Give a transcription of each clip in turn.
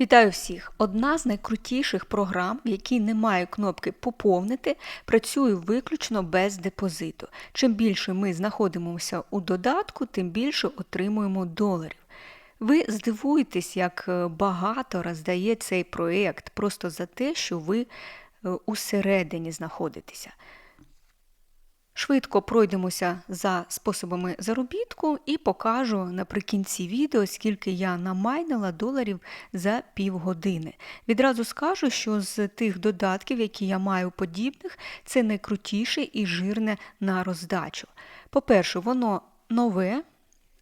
Вітаю всіх! Одна з найкрутіших програм, в якій немає кнопки Поповнити, працює виключно без депозиту. Чим більше ми знаходимося у додатку, тим більше отримуємо доларів. Ви здивуєтесь, як е, багато роздає цей проєкт просто за те, що ви е, усередині знаходитеся. Швидко пройдемося за способами заробітку і покажу наприкінці відео, скільки я намайнила доларів за півгодини. Відразу скажу, що з тих додатків, які я маю подібних, це найкрутіше і жирне на роздачу. По-перше, воно нове.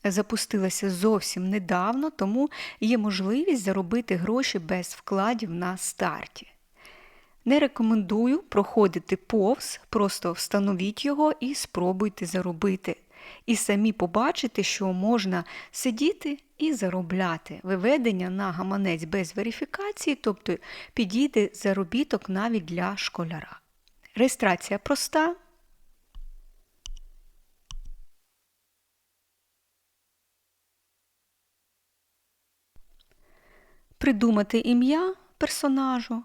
Запустилося зовсім недавно, тому є можливість заробити гроші без вкладів на старті. Не рекомендую проходити повз, просто встановіть його і спробуйте заробити. І самі побачите, що можна сидіти і заробляти. Виведення на гаманець без верифікації, тобто підійде заробіток навіть для школяра. Реєстрація проста. Придумати ім'я персонажу.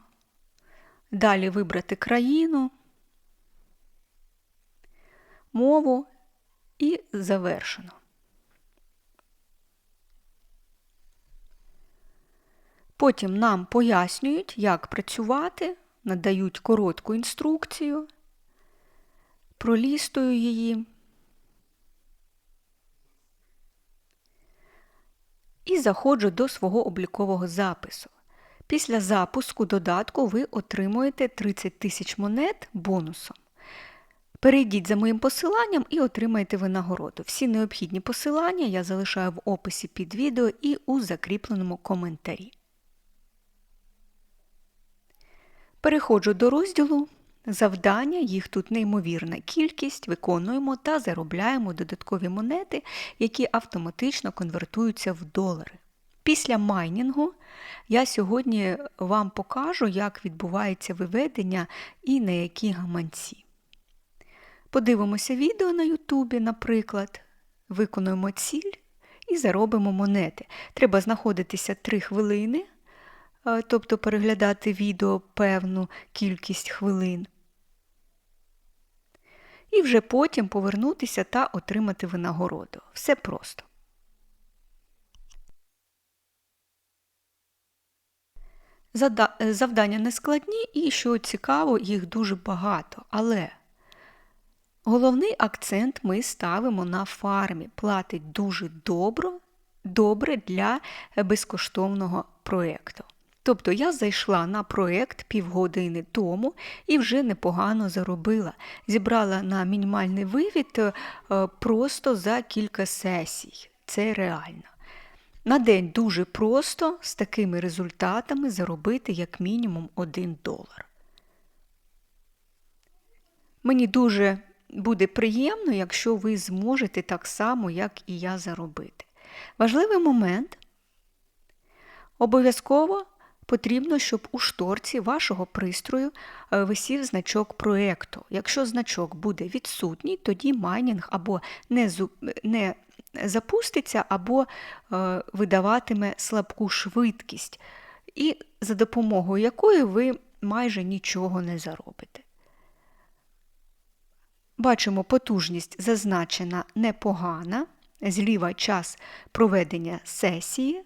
Далі вибрати країну, мову і завершено. Потім нам пояснюють, як працювати, надають коротку інструкцію, пролістую її і заходжу до свого облікового запису. Після запуску додатку ви отримуєте 30 тисяч монет бонусом. Перейдіть за моїм посиланням і отримайте винагороду. Всі необхідні посилання я залишаю в описі під відео і у закріпленому коментарі. Переходжу до розділу завдання, їх тут неймовірна кількість, виконуємо та заробляємо додаткові монети, які автоматично конвертуються в долари. Після майнінгу я сьогодні вам покажу, як відбувається виведення і на які гаманці. Подивимося відео на Ютубі, наприклад, виконуємо ціль і заробимо монети. Треба знаходитися 3 хвилини, е, тобто переглядати відео певну кількість хвилин. І вже потім повернутися та отримати винагороду. Все просто. Завдання не складні і, що цікаво, їх дуже багато. Але головний акцент ми ставимо на фармі. Платить дуже добре, добре для безкоштовного проєкту. Тобто я зайшла на проєкт півгодини тому і вже непогано заробила. Зібрала на мінімальний вивід е, просто за кілька сесій. Це реально. На день дуже просто з такими результатами заробити як мінімум 1 долар. Мені дуже буде приємно, якщо ви зможете так само, як і я заробити. Важливий момент обов'язково потрібно, щоб у шторці вашого пристрою е, висів значок проєкту. Якщо значок буде відсутній, тоді майнінг або не не запуститься або е, видаватиме слабку швидкість, і за допомогою якої ви майже нічого не заробите. Бачимо, потужність зазначена непогана, зліва час проведення сесії,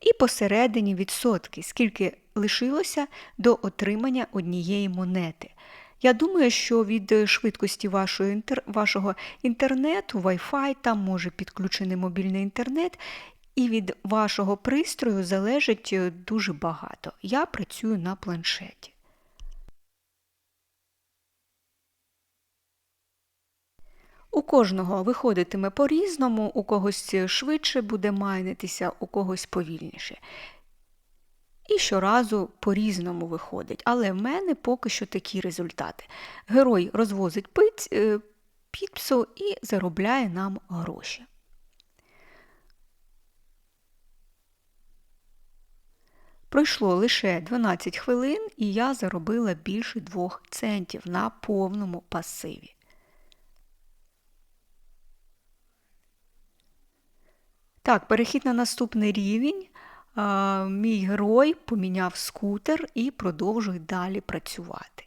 і посередині відсотки, скільки лишилося до отримання однієї монети. Я думаю, що від швидкості вашого інтер... вашого інтернету, Wi-Fi, там може підключений мобільний інтернет, і від вашого пристрою залежить е, дуже багато. Я працюю на планшеті. У кожного виходитиме по-різному, у когось швидше буде майнитися, у когось повільніше. І щоразу по-різному виходить. Але в мене поки що такі результати. Герой розвозить пиць, е, підпсу і заробляє нам гроші. Пройшло лише 12 хвилин, і я заробила більше 2 центів на повному пасиві. Так, перехід на наступний рівень мій герой поміняв скутер і продовжує далі працювати.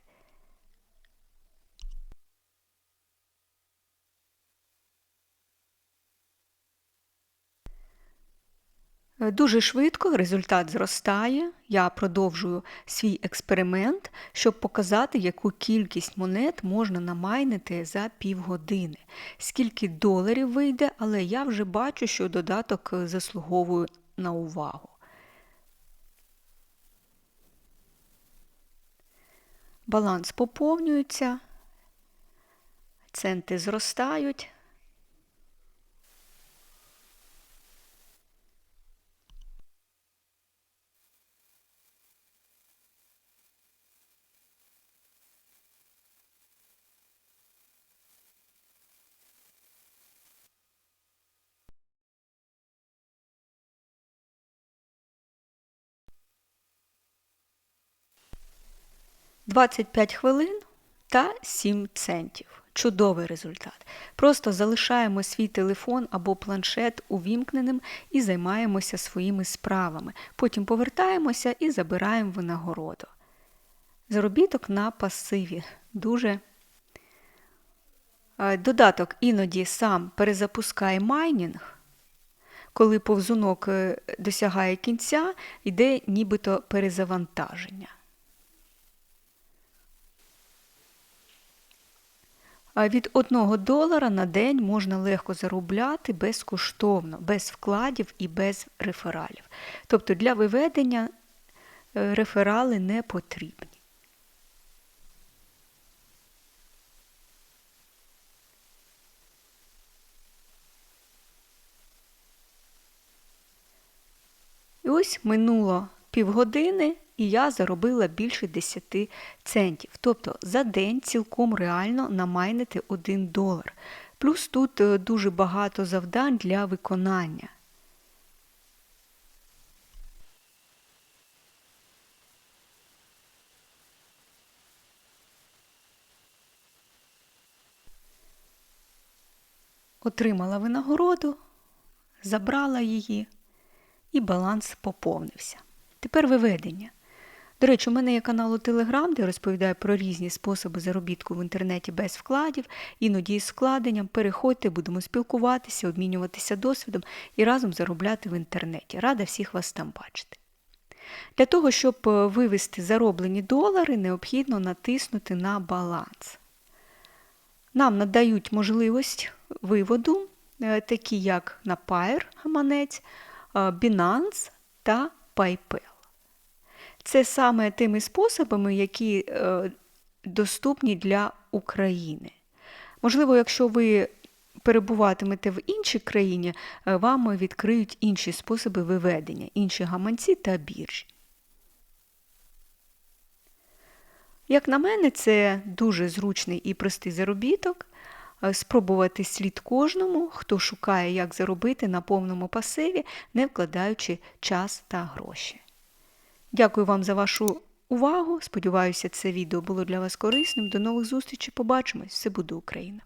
Дуже швидко результат зростає. Я продовжую свій експеримент, щоб показати, яку кількість монет можна намайнити за півгодини. Скільки доларів вийде, але я вже бачу, що додаток заслуговує на увагу. Баланс поповнюється, центи зростають. – 25 хвилин та 7 центів. Чудовий результат. Просто залишаємо свій телефон або планшет увімкненим і займаємося своїми справами. Потім повертаємося і забираємо винагороду. Заробіток на пасиві. Дуже Додаток іноді сам перезапускає майнінг. Коли повзунок е, досягає кінця, йде нібито перезавантаження. Від 1 долара на день можна легко заробляти безкоштовно, без вкладів і без рефералів. Тобто для виведення е, реферали не потрібні. І ось минуло півгодини, і я заробила більше 10 центів. Тобто за день цілком реально намайнити 1 долар. Плюс тут е, дуже багато завдань для виконання. Отримала винагороду, забрала її і баланс поповнився. Тепер виведення. До речі, у мене є канал у Телеграм, де розповідаю про різні способи заробітку в інтернеті без вкладів, іноді із вкладенням. Переходьте, будемо спілкуватися, обмінюватися досвідом і разом заробляти в інтернеті. Рада всіх вас там бачити. Для того, щоб е, вивести зароблені долари, необхідно натиснути на баланс. Нам надають можливість виводу, е, такі як на Pair гаманець, е, Binance та PayPal. Це саме тими способами, які е, доступні для України. Можливо, якщо ви перебуватимете в іншій країні, вам відкриють інші способи виведення, інші гаманці та біржі. Як на мене, це дуже зручний і простий заробіток. Спробувати слід кожному, хто шукає, як заробити на повному пасиві, не вкладаючи час та гроші. Дякую вам за вашу увагу. Сподіваюся, це відео було для вас корисним. До нових зустрічей. Побачимось! Все буде Україна!